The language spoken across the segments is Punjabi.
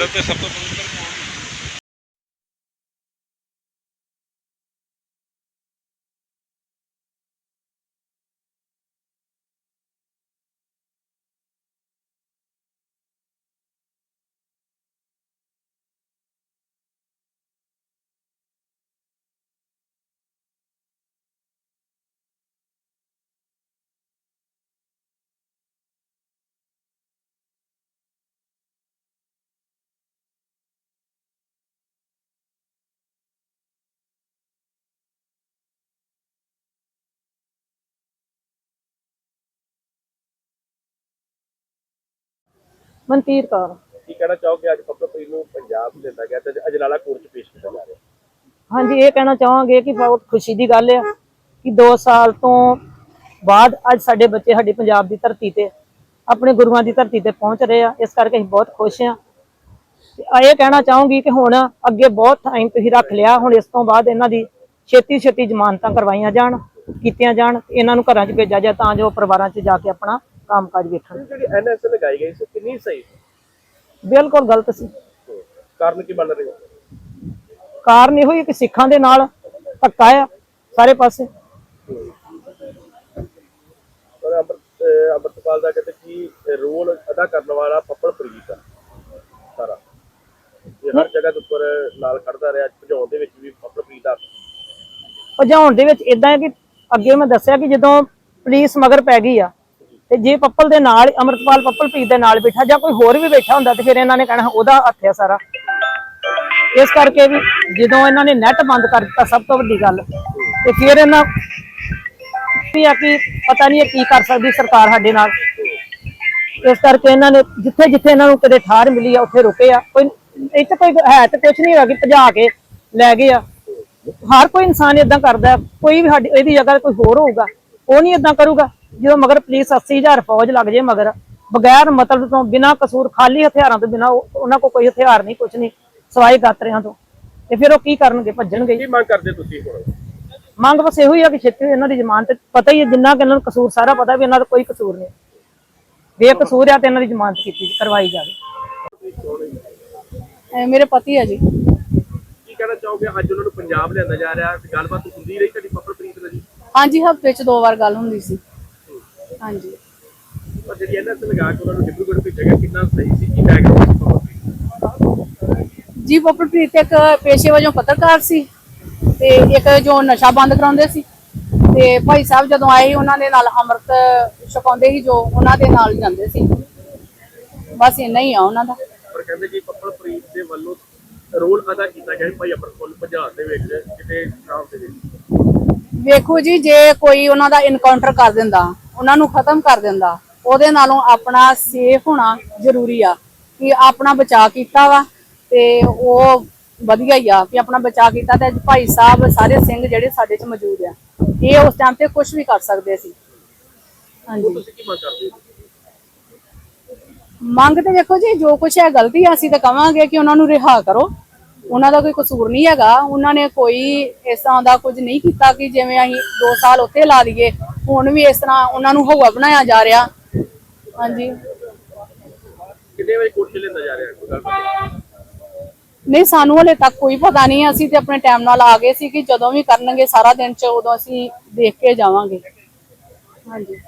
ਬਾਰਡਰ ਤੇ ਮਨਤੀਰ ਕੌਰ। ਕੀ ਕਹਿਣਾ ਚਾਹੋਗੇ? ਅੱਜ ਪੱਪਲਪ੍ਰੀਤ ਨੂੰ ਪੰਜਾਬ ਲਿਆਂਦਾ ਗਿਆ ਤੇ ਅਜਨਾਲਾ ਕੋਰਟ 'ਚ ਪੇਸ਼ ਕੀਤਾ ਜਾ ਰਿਹਾ। ਹਾਂਜੀ ਇਹ ਕਹਿਣਾ ਚਾਹਾਂਗੇ ਕਿ ਬਹੁਤ ਖੁਸ਼ੀ ਦੀ ਗੱਲ ਆ ਕਿ 2 ਸਾਲ ਤੋਂ ਬਾਅਦ ਅੱਜ ਸਾਡੇ ਬੱਚੇ ਸਾਡੀ ਪੰਜਾਬ ਦੀ ਧਰਤੀ ਤੇ ਆਪਣੇ ਗੁਰੂਆਂ ਦੀ ਧਰਤੀ ਤੇ ਪਹੁੰਚ ਰਹੇ ਆ। ਇਸ ਕਰਕੇ ਅਸੀਂ ਬਹੁਤ ਖੁਸ਼ ਆ। ਇਹ ਕਹਿਣਾ ਚਾਹੂੰਗੀ ਕਿ ਹੁਣ ਅੱਗੇ ਬਹੁਤ ਟਾਈਮ ਤੁਸੀਂ ਰੱਖ ਲਿਆ ਹੁਣ ਇਸ ਤੋਂ ਬਾਅਦ ਇਹਨਾਂ ਦੀ ਛੇਤੀ ਛੇਤੀ ਜ਼ਮਾਨਤਾਂ ਕਰਵਾਈਆਂ ਜਾਣ ਕੀਤੀਆਂ ਜਾਣ ਇਹਨਾਂ ਨੂੰ ਘਰਾਂ 'ਚ ਭੇਜਿਆ ਜਾਏ ਤਾਂ ਜੋ ਪਰਿਵਾਰਾਂ 'ਚ ਜਾ ਕੇ ਆਪਣਾ ਕੰਮਕਾਜ ਵੇਖਣ ਜਿਹੜੀ ਐਨਐਸ ਲਗਾਈ ਗਈ ਸੀ ਕਿੰਨੀ ਸਹੀ ਸੀ? ਬਿਲਕੁਲ ਗਲਤ ਸੀ। ਕਾਰਨ ਕੀ ਬਣ ਰਿਹਾ ਕਾਰਨ ਇਹੋ ਹੀ ਕਿ ਸਿੱਖਾਂ ਦੇ ਨਾਲ ਧੱਕਾ ਆ ਸਾਰੇ ਪਾਸੇ। ਪਰ ਅੰਮ੍ਰਿਤ ਅਹ ਅੰਮ੍ਰਿਤਪਾਲ ਦਾ ਕਹਿੰਦੇ ਕੀ ਰੋਲ ਅਦਾ ਕਰਨ ਵਾਲਾ ਪੱਪਲਪ੍ਰੀਤ ਆ ਸਾਰਾ। ਇਹ ਹਰ ਜਗ੍ਹਾ ਦੇ ਉੱਪਰ ਨਾਲ ਖੜਦਾ ਰਿਹਾ ਭਜਾਉਣ ਦੇ ਵਿੱਚ ਵੀ ਪੱਪਲਪ੍ਰੀਤ ਦਾ ਭਜਾਉਣ ਦੇ ਵਿੱਚ ਇਦਾਂ ਹੈ ਕਿ ਅੱਗੇ ਮੈਂ ਦੱਸਿਆ ਕਿ ਜਦੋਂ ਪੁਲਿਸ ਮਗਰ ਪੈ ਗਈ ਆ ਤੇ ਜੇ ਪੱਪਲ ਦੇ ਨਾਲ ਅਮਰਤਪਾਲ ਪੱਪਲ ਪ੍ਰੀਤ ਦੇ ਨਾਲ ਬੈਠਾ, ਜਾਂ ਕੋਈ ਹੋਰ ਵੀ ਬੈਠਾ ਹੁੰਦਾ, ਤੇ ਫਿਰ ਇਹਨਾਂ ਨੇ ਕਹਿਣਾ, ਉਹਦਾ ਹੱਥ ਆ ਸਾਰਾ। ਇਸ ਕਰਕੇ ਵੀ ਜਦੋਂ ਇਹਨਾਂ ਨੇ ਨੈਟ ਬੰਦ ਕਰ ਦਿੱਤਾ, ਸਭ ਤੋਂ ਵੱਡੀ ਗੱਲ। ਤੇ ਫਿਰ ਇਹਨਾਂ ਵੀ ਆ ਕਿ ਪਤਾ ਨਹੀਂ ਇਹ ਕੀ ਕਰ ਸਕਦੀ ਸਰਕਾਰ ਸਾਡੇ ਨਾਲ। ਇਸ ਕਰਕੇ ਇਹਨਾਂ ਨੇ ਜਿੱਥੇ ਜਿੱਥੇ ਇਹਨਾਂ ਨੂੰ ਕਦੇ ਠਾਰ ਮਿਲੀ ਆ, ਉੱਥੇ ਰੁਕੇ ਆ। ਕੋਈ ਇੱਥੇ ਕੋਈ ਹੈ ਤੇ ਕੁਝ ਨਹੀਂ ਹੈਗਾ ਕਿ ਭਜਾ ਕੇ ਲੈ ਗਏ ਆ। ਹਰ ਕੋਈ ਇਨਸਾਨ ਇਦਾਂ ਕਰਦਾ, ਕੋਈ ਵੀ ਸਾਡੀ, ਇਹਦੀ ਜਗ੍ਹਾ ਤੇ ਕੋਈ ਹੋਰ ਹੋਊਗਾ, ਉਹ ਨਹੀਂ ਇਦਾਂ ਕਰੂਗਾ। ਜਦੋਂ ਮਗਰ ਪੁਲਿਸ 80000 ਫੌਜ ਲੱਗ ਜੇ ਮਗਰ ਬਗੈਰ ਮਤਲਬ ਤੋਂ ਬਿਨਾਂ ਕਸੂਰ ਖਾਲੀ ਹਥਿਆਰਾਂ ਤੋਂ ਬਿਨਾਂ ਉਹ- ਉਹਨਾਂ ਕੋਲ ਕੋਈ ਹਥਿਆਰ ਨਹੀਂ ਕੁਝ ਨਹੀਂ ਸਵਾਈ ਗਾਤਰਿਆਂ ਤੋਂ। ਤੇ ਫਿਰ ਉਹ ਕੀ ਕਰਨਗੇ ਭੱਜਣਗੇ। ਕੀ ਮੰਗ ਕਰਦੇ ਤੁਸੀਂ ਹੁਣ? ਮੰਗ ਬਸ ਇਹੋ ਹੀ ਆ ਕਿ ਛੇਤੀ ਇਹਨਾਂ ਦੀ ਜ਼ਮਾਨਤ ਪਤਾ ਹੀ ਹੈ ਜਿੰਨਾ ਕਿ ਇਹਨਾਂ ਨੂੰ ਕਸੂਰ ਸਾਰਾ ਪਤਾ ਵੀ ਇਹਨਾਂ ਦਾ ਕੋਈ ਕਸੂਰ ਨਹੀਂ। ਬੇਕਸੂਰ ਆ ਤੇ ਇਹਨਾਂ ਦੀ ਜ਼ਮਾਨਤ ਕੀਤੀ ਕਰਵਾਈ ਜਾਵੇ। ਮੇਰੇ ਪਤੀ ਹੈ ਜੀ। ਕੀ ਕਹਿਣਾ ਚਾਹੋਗੇ? ਅੱਜ ਉਹਨਾਂ ਨੂੰ ਪੰਜਾਬ ਲਿਆਂਦਾ ਜਾ ਰਿਹਾ ਗੱਲਬਾਤ ਹੁੰਦੀ ਰਹੀ ਤੁਹਾਡੀ ਪੱਪਲਪ੍ਰੀਤ ਨਾਲ ਜੀ? ਹਾਂਜੀ ਹਫ਼ਤੇ ਚ ਦੋ ਵਾਰ ਗੱਲ ਹੁੰਦੀ ਸੀ। ਹਾਂਜੀ। ਪਰ ਜਿਹੜੀ ਐਨਐਸ ਲਗਾ ਕੇ ਉਹਨਾਂ ਨੂੰ ਡਿਬਰੂਗੜ੍ਹ ਭੇਜਿਆ ਗਿਆ ਕਿੰਨਾ ਸਹੀ ਸੀ ਕੀ ਬੈਕਗ੍ਰਾਉਂਡ ਸੀ ਪੱਪਲਪ੍ਰੀਤ ਦਾ? ਜੀ ਪਪਲਪ੍ਰੀਤ ਇੱਕ ਪੇਸ਼ੇ ਵਜੋਂ ਪੱਤਰਕਾਰ ਸੀ ਤੇ ਇੱਕ ਜੋ ਨਸ਼ਾ ਬੰਦ ਕਰਾਉਂਦੇ ਸੀ। ਤੇ ਭਾਈ ਸਾਹਿਬ ਜਦੋਂ ਆਏ ਉਹਨਾਂ ਦੇ ਨਾਲ ਅੰਮ੍ਰਿਤ ਛਕਾਉਂਦੇ ਸੀ ਜੋ ਉਹਨਾਂ ਦੇ ਨਾਲ ਜਾਂਦੇ ਸੀ। ਬਸ ਇੰਨਾ ਹੀ ਆ ਉਹਨਾਂ ਦਾ। ਪਰ ਕਹਿੰਦੇ ਕਿ ਪੱਪਲਪ੍ਰੀਤ ਦੇ ਵੱਲੋਂ ਰੋਲ ਅਦਾ ਕੀਤਾ ਗਿਆ ਭਾਈ ਅਮਰਪਾਲ ਪੰਜਾਬ ਦੇ ਵਿੱਚ ਕਿਤੇ ਸ਼ਾਮ ਦੇ ਵਿੱਚ। ਵੇਖੋ ਜੀ ਜੇ ਕੋਈ ਉਹਨਾਂ ਦਾ ਇਨਕਾਊਂਟਰ ਕਰ ਦਿੰਦਾ ਉਹਨਾਂ ਨੂੰ ਖਤਮ ਕਰ ਦਿੰਦਾ। ਉਹਦੇ ਨਾਲੋਂ ਆਪਣਾ ਸੇਫ ਹੋਣਾ ਜ਼ਰੂਰੀ ਆ ਕਿ ਆਪਣਾ ਬਚਾਅ ਕੀਤਾ ਵਾ ਤੇ ਉਹ ਵਧੀਆ ਹੀ ਆ ਕਿ ਆਪਣਾ ਬਚਾਅ ਕੀਤਾ ਤੇ ਭਾਈ ਸਾਹਿਬ ਸਾਰੇ ਸਿੰਘ ਜਿਹੜੇ ਸਾਡੇ ਚ ਮੌਜੂਦ ਆ। ਇਹ ਉਸ ਟਾਈਮ ਤੇ ਕੁਝ ਵੀ ਕਰ ਸਕਦੇ ਸੀ। ਹਾਂਜੀ। ਤੁਸੀਂ ਕੀ ਮੰਗ ਕਰਦੇ ਹੋ? ਮੰਗ ਤੇ ਵੇਖੋ ਜੀ ਜੋ ਕੁਝ ਹੈ ਗਲਤੀ ਆ ਅਸੀਂ ਤਾਂ ਕਵਾਂਗੇ ਕਿ ਉਹਨਾਂ ਨੂੰ ਰਿਹਾ ਕਰੋ। ਉਹਨਾਂ ਦਾ ਕੋਈ ਕਸੂਰ ਨਹੀਂ ਹੈਗਾ। ਉਹਨਾਂ ਨੇ ਕੋਈ ਇਸ ਤਰ੍ਹਾਂ ਦਾ ਕੁਝ ਨਹੀਂ ਕੀਤਾ ਕਿ ਜਿਵੇਂ ਅਸੀਂ 2 ਸਾਲ ਉੱਥੇ ਲਾ ਲਈਏ। ਹੁਣ ਵੀ ਇਸ ਤਰ੍ਹਾਂ ਉਹਨਾਂ ਨੂੰ ਹਵਾ ਬਣਾਇਆ ਜਾ ਰਿਹਾ। ਹਾਂਜੀ। ਕਿੰਨੇ ਵਜੇ ਕੋਰਟ 'ਚ ਲਿਆਂਦਾ ਜਾ ਰਿਹਾ? ਕੋਈ ਨਹੀਂ। ਸਾਨੂੰ ਹਲੇ ਤੱਕ ਕੋਈ ਪਤਾ ਨਹੀਂ। ਅਸੀਂ ਤੇ ਆਪਣੇ ਟਾਈਮ ਨਾਲ ਆ ਗਏ ਸੀ ਕਿ ਜਦੋਂ ਵੀ ਕਰਨਗੇ ਸਾਰਾ ਦਿਨ ਚ ਉਦੋਂ ਅਸੀਂ ਦੇਖ ਕੇ ਜਾਵਾਂਗੇ। ਹਾਂਜੀ।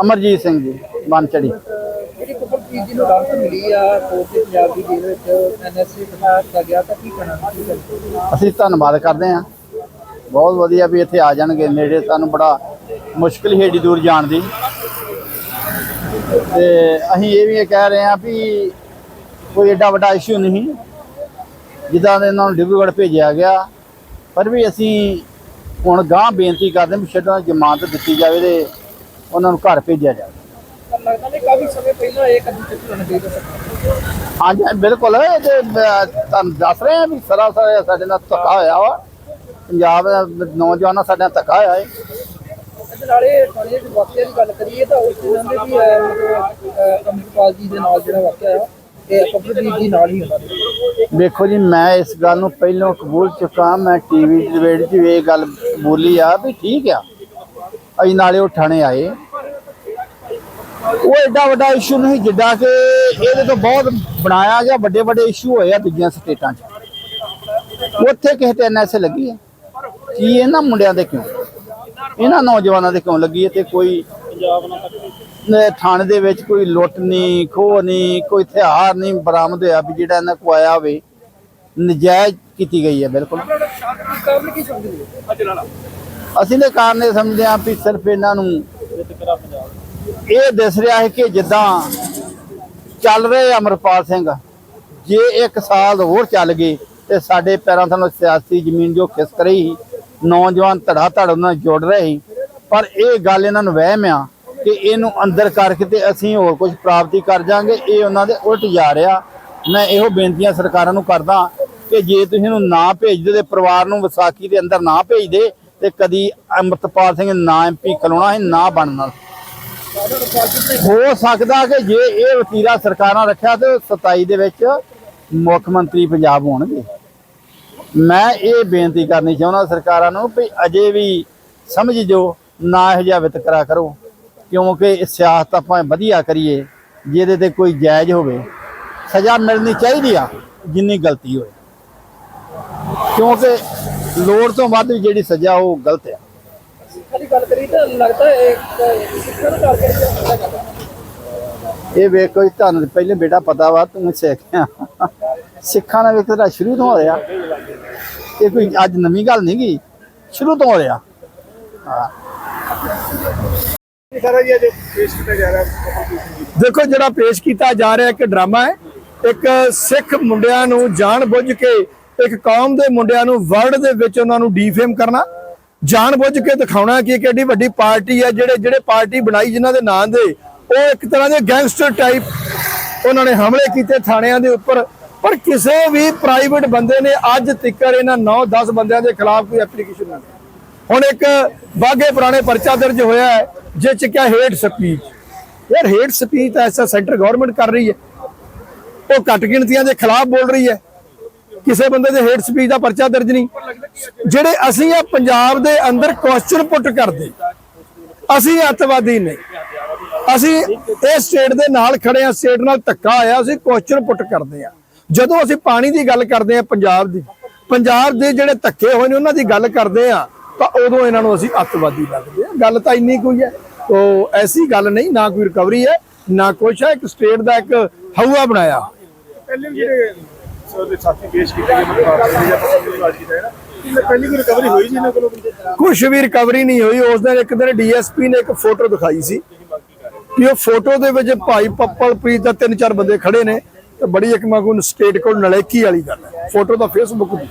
ਅਮਰਜੀਤ ਸਿੰਘ ਜੀ ਬੰਚੜੀ ਜਿਹੜੀ ਕਪਲਪ੍ਰੀਤ ਜੀ ਨੂੰ ਰਾਹਤ ਮਿਲੀ ਆ ਕੋਰਟ ਦੇ ਪੰਜਾਬ ਦੀ ਜੇਲ੍ਹ ਵਿੱਚ ਐਨਐਸਏ ਬਿਠਾ ਦਿੱਤਾ ਗਿਆ ਤਾਂ ਕੀ ਕਹਿਣਾ ਅਸੀਂ ਧੰਨਵਾਦ ਕਰਦੇ ਹਾਂ। ਬਹੁਤ ਵਧੀਆ ਵੀ ਇੱਥੇ ਆ ਜਾਣਗੇ ਨੇੜੇ ਸਾਨੂੰ ਬੜਾ ਮੁਸ਼ਕਿਲ ਹੀ ਏਡੀ ਦੂਰ ਜਾਣ ਦੀ। ਤੇ ਅਸੀਂ ਇਹ ਵੀ ਕਹਿ ਰਹੇ ਹਾਂ ਵੀ ਕੋਈ ਏਡਾ ਵੱਡਾ ਇਸ਼ੂ ਨਹੀਂ ਜਿੱਦਾਂ ਦੇ ਇਹਨਾਂ ਨੂੰ ਡਿਬਰੂਗੜ੍ਹ ਭੇਜਿਆ ਗਿਆ। ਪਰ ਵੀ ਅਸੀਂ ਹੁਣ ਗਾਂ ਬੇਨਤੀ ਕਰਦੇ ਹਾਂ ਛੱਡੋ ਜ਼ਮਾਨਤ ਦਿੱਤੀ ਜਾਵੇ ਤੇ ਉਹਨਾਂ ਨੂੰ ਘਰ ਭੇਜਿਆ ਜਾਵੇ। ਪਰ ਲੱਗਦਾ ਨਹੀਂ ਕਾਫੀ ਸਮੇਂ ਪਹਿਲਾਂ ਇਹ ਕਦਮ ਚੁੱਕਣਾ ਚਾਹੀਦਾ ਸਰਕਾਰ ਹਾਂਜੀ ਬਿਲਕੁਲ। ਇਹ ਤੇ ਤੁਹਾਨੂੰ ਦੱਸ ਰਹੇ ਹਾਂ ਵੀ ਸਰਾਸਰ ਸਾਡੇ ਨਾਲ ਧੱਕਾ ਹੋਇਆ ਵਾ। ਪੰਜਾਬ ਦੇ ਨੌਜਵਾਨਾਂ ਸਾਡੇ ਧੱਕਾ ਹੋਇਆ ਹੈ। ਨਾਲੇ ਥਾਣੇ ਦੇ ਵਾਕਿਆ ਦੀ ਗੱਲ ਕਰੀਏ ਤਾਂ ਉਸ ਦਿਨ ਦੇ ਵੀ ਮਤਲਬ ਅੰਮ੍ਰਿਤਪਾਲ ਜੀ ਦੇ ਨਾਲ ਜਿਹੜਾ ਵਾਕਿਆ ਆ ਇਹ ਕਪਲਪ੍ਰੀਤ ਜੀ ਨਾਲ ਹੀ ਹੁੰਦਾ। ਵੇਖੋ ਜੀ ਮੈਂ ਇਸ ਗੱਲ ਨੂੰ ਪਹਿਲਾਂ ਕਬੂਲ ਚੁੱਕਾ ਮੈਂ ਟੀਵੀ ਡਿਬੇਟ 'ਚ ਇਹ ਗੱਲ ਬੋਲੀ ਆ ਵੀ ਠੀਕ ਆ। ਅਸੀਂ ਨਾਲੇ ਉਹ ਥਾਣੇ ਆਏ। ਉਹ ਐਡਾ ਵੱਡਾ ਇਸ਼ੂ ਨਹੀਂ ਜਿੱਦਾਂ ਕਿ ਇਹਦੇ ਤੋਂ ਬਹੁਤ ਬਣਾਇਆ ਗਿਆ ਵੱਡੇ ਵੱਡੇ ਇਸ਼ੂ ਹੋਏ ਆ ਦੂਜੀਆਂ ਸਟੇਟਾਂ 'ਚ। ਉੱਥੇ ਕਿਸੇ ਤੇ ਐਨਐਸਏ ਲੱਗੀ ਹੈ ਕੀ ਇਹਨਾਂ ਮੁੰਡਿਆਂ ਦੇ ਕਿਉਂ? ਇਹਨਾਂ ਨੌਜਵਾਨਾਂ ਦੇ ਕਿਉਂ ਲੱਗੀ ਹੈ ਤੇ ਕੋਈ ਨੇ ਥਾਣੇ ਦੇ ਵਿੱਚ ਕੋਈ ਲੁੱਟ ਨਹੀਂ ਖੋਹ ਨਹੀਂ ਕੋਈ ਹਥਿਆਰ ਨਹੀਂ ਬਰਾਮਦ ਹੋਇਆ ਵੀ ਜਿਹੜਾ ਇਹਨਾਂ ਕੋ ਆਇਆ ਹੋਵੇ ਨਜਾਇਜ਼ ਕੀਤੀ ਗਈ ਹੈ ਬਿਲਕੁਲ। ਅਸੀਂ ਦੇ ਕਾਰਨ ਇਹ ਸਮਝਦੇ ਹਾਂ ਵੀ ਸਿਰਫ ਇਹਨਾਂ ਨੂੰ ਇਹ ਦਿਸ ਰਿਹਾ ਹੈ ਕਿ ਜਿੱਦਾਂ ਚੱਲ ਰਹੇ ਅਮਰਪਾਲ ਸਿੰਘ ਜੇ ਇੱਕ ਸਾਲ ਹੋਰ ਚੱਲ ਗਏ ਤੇ ਸਾਡੇ ਪੈਰਾਂ ਥੱਲੋਂ ਸਿਆਸੀ ਜ਼ਮੀਨ ਜੋ ਖਿਸਕ ਰਹੀ ਸੀ, ਨੌਜਵਾਨ ਧੜਾ ਧੜ ਉਹਨਾਂ ਨਾਲ ਜੁੜ ਰਹੇ ਸੀ। ਪਰ ਇਹ ਗੱਲ ਇਹਨਾਂ ਨੂੰ ਵਹਿਮ ਆ ਕਿ ਇਹਨੂੰ ਅੰਦਰ ਕਰਕੇ ਤੇ ਅਸੀਂ ਹੋਰ ਕੁਝ ਪ੍ਰਾਪਤੀ ਕਰ ਜਾਾਂਗੇ। ਇਹ ਉਹਨਾਂ ਦੇ ਉਲਟ ਜਾ ਰਿਹਾ। ਮੈਂ ਇਹੋ ਬੇਨਤੀਆਂ ਸਰਕਾਰਾਂ ਨੂੰ ਕਰਦਾ ਕਿ ਜੇ ਤੁਸੀਂ ਇਹਨੂੰ ਨਾ ਭੇਜਦੇ ਤੇ ਪਰਿਵਾਰ ਨੂੰ ਵਿਸਾਖੀ ਦੇ ਅੰਦਰ ਨਾ ਭੇਜਦੇ ਤੇ ਕਦੀ ਅੰਮ੍ਰਿਤਪਾਲ ਸਿੰਘ ਨਾ ਐਮਪੀ ਖਲੋਣਾ ਹੈ ਨਾ ਬਣਨਾ। ਹੋ ਸਕਦਾ ਕਿ ਜੇ ਇਹ ਵਤੀਰਾ ਸਰਕਾਰਾਂ ਰੱਖਿਆ ਤੇ 27 ਦੇ ਵਿੱਚ ਮੁੱਖ ਮੰਤਰੀ ਪੰਜਾਬ ਹੋਣਗੇ। ਮੈਂ ਇਹ ਬੇਨਤੀ ਕਰਨੀ ਚਾਹੁੰਦਾ ਸਰਕਾਰਾਂ ਨੂੰ ਵੀ ਅਜੇ ਵੀ ਸਮਝ ਜੋ ਨਾ ਇਹੋ ਜਿਹਾ ਵਿਤਕਰਾ ਕਰੋ ਕਿਉਂਕਿ ਸਿਆਸਤ ਆਪਾਂ ਵਧੀਆ ਕਰੀਏ ਜਿਹਦੇ ਤੇ ਕੋਈ ਜਾਇਜ਼ ਹੋਵੇ ਸਜ਼ਾ ਮਿਲਣੀ ਚਾਹੀਦੀ ਆ ਜਿੰਨੀ ਗਲਤੀ ਹੋਏ। ਕਿਉਂਕਿ ਲੋੜ ਤੋਂ ਵੱਧ ਜਿਹੜੀ ਸਜ਼ਾ ਉਹ ਗਲਤ ਆ। ਖਾਲੀ ਗੱਲ ਕਰੀ ਤਾਂ ਲੱਗਦਾ ਹੈ ਇੱਕ ਸਿੱਖਣ ਕਰਕੇ ਜਿਹੜਾ ਕਰਦਾ ਇਹ ਵੇਖੋ ਜੀ ਤੁਹਾਨੂੰ ਪਹਿਲੇ ਬੇਟਾ ਪਤਾ ਵਾ ਤੂੰ ਸਿੱਖਿਆ ਸਿੱਖਾਂ ਦਾ ਵੇਖ ਤੇਰਾ ਸ਼ੁਰੂ ਤੋਂ ਹੋ ਰਿਹਾ ਇਹ ਕੋਈ ਅੱਜ ਨਵੀਂ ਗੱਲ ਨਹੀਂ ਗਈ ਸ਼ੁਰੂ ਤੋਂ ਹੋ ਰਿਹਾ। ਸਾਰਾ ਦੇਖੋ ਜਿਹੜਾ ਪੇਸ਼ ਕੀਤਾ ਜਾ ਰਿਹਾ ਇੱਕ ਡਰਾਮਾ ਹੈ, ਇੱਕ ਸਿੱਖ ਮੁੰਡਿਆਂ ਨੂੰ ਜਾਣ-ਬੁੱਝ ਕੇ, ਇੱਕ ਕੌਮ ਦੇ ਮੁੰਡਿਆਂ ਨੂੰ ਵਰਲਡ ਦੇ ਵਿੱਚ ਉਹਨਾਂ ਨੂੰ ਡੀਫੇਮ ਕਰਨਾ, ਜਾਣ-ਬੁੱਝ ਕੇ ਦਿਖਾਉਣਾ ਕਿ ਇੱਕ ਵੱਡੀ ਪਾਰਟੀ ਹੈ, ਜਿਹੜੇ ਜਿਹੜੇ ਪਾਰਟੀ ਬਣਾਈ ਜਿਨ੍ਹਾਂ ਦੇ ਨਾਂ ਦੇ, ਉਹ ਇੱਕ ਤਰ੍ਹਾਂ ਦੇ ਗੈਂਗਸਟਰ ਟਾਈਪ ਉਹਨਾਂ ਨੇ ਹਮਲੇ ਕੀਤੇ ਥਾਣਿਆਂ ਦੇ ਉੱਪਰ। ਪਰ ਕਿਸੇ ਵੀ ਪ੍ਰਾਈਵੇਟ ਬੰਦੇ ਨੇ ਅੱਜ ਤੱਕ ਇਹਨਾਂ 9-10 ਬੰਦਿਆਂ ਦੇ ਖਿਲਾਫ ਕੋਈ ਐਪਲੀਕੇਸ਼ਨ ਨਹੀਂ ਹੁਣ ਇੱਕ ਬਾਗੇ ਪੁਰਾਣੇ ਪਰਚਾ ਦਰਜ ਹੋਇਆ ਹੈ ਜਿਸ ਚ ਕਿਹਾ ਹੇਟ ਸਪੀਚ ਯਾਰ ਹੇਟ ਸਪੀਚ ਤਾਂ ਐਸਾ ਸੈਂਟਰ ਗਵਰਨਮੈਂਟ ਕਰ ਰਹੀ ਹੈ। ਉਹ ਘੱਟ ਗਿਣਤੀਆਂ ਦੇ ਖਿਲਾਫ ਬੋਲ ਰਹੀ ਹੈ। ਕਿਸੇ ਬੰਦੇ ਦੇ ਹੇਟ ਸਪੀਚ ਦਾ ਪਰਚਾ ਦਰਜ ਨਹੀਂ। ਜਿਹੜੇ ਅਸੀਂ ਆ ਪੰਜਾਬ ਦੇ ਅੰਦਰ ਕੁਐਸਚਨ ਪੁੱਟ ਕਰਦੇ, ਅਸੀਂ ਅੱਤਵਾਦੀ ਨਹੀਂ। ਅਸੀਂ ਇਹ ਸਟੇਟ ਦੇ ਨਾਲ ਖੜੇ ਆ ਸਟੇਟ ਨਾਲ ਧੱਕਾ ਆਇਆ, ਅਸੀਂ ਕੁਐਸਚਨ ਪੁੱਟ ਕਰਦੇ ਆ ਜਦੋਂ ਅਸੀਂ ਪਾਣੀ ਦੀ ਗੱਲ ਕਰਦੇ ਆ ਪੰਜਾਬ ਦੀ ਪੰਜਾਬ ਦੇ ਜਿਹੜੇ ਧੱਕੇ ਹੋਏ ਨੇ ਉਹਨਾਂ ਦੀ ਗੱਲ ਕਰਦੇ ਆ ਤਾਂ ਉਦੋਂ ਇਹਨਾਂ ਨੂੰ ਅਸੀਂ ਅੱਤਵਾਦੀ ਲੱਗਦੇ ਆ ਗੱਲ ਤਾਂ ਇੰਨੀ ਕੋਈ ਹੈ ਤੋ ਐਸੀ ਗੱਲ ਨਹੀਂ ਨਾ ਕੋਈ ਰਿਕਵਰੀ ਹੈ ਨਾ ਕੁਛ ਹੈ। ਇੱਕ ਸਟੇਟ ਦਾ ਇੱਕ ਹਊਆ ਬਣਾਇਆ। ਪਹਿਲੇ ਵੀ ਜਿਹੜੇ ਉਹਦੇ ਸਾਥੀ ਪੇਸ਼ ਕੀਤੇ ਗਏ ਮਤਲਬ ਜਾਂ ਪਸੰਦ ਨਾਲ ਕੀਤਾ ਹੈ ਨਾ ਇਹ ਪਹਿਲੀ ਵੀ ਰਿਕਵਰੀ ਹੋਈ ਜੀ ਇਹਨਾਂ ਕੋਲੋਂ ਕੁਛ ਵੀ ਰਿਕਵਰੀ ਨਹੀਂ ਹੋਈ। ਉਸ ਦਿਨ ਇੱਕ ਦਿਨ ਡੀਐਸਪੀ ਨੇ ਇੱਕ ਫੋਟੋ ਦਿਖਾਈ ਸੀ ਕਿ ਉਹ ਫੋਟੋ ਦੇ ਵਿੱਚ ਭਾਈ ਪੱਪਲ ਪ੍ਰੀਤ ਦਾ ਤਿੰਨ ਚਾਰ ਬੰਦੇ ਖੜੇ ਨੇ। ਤੇ ਬੜੀ ਇੱਕ ਮੈਂ ਕੋਈ ਸਟੇਟ ਕੋਲ ਨਲੇਕੀ ਵਾਲੀ ਗੱਲ ਹੈ। ਫੋਟੋ ਤਾਂ ਫੇਸਬੁੱਕ ਦੀ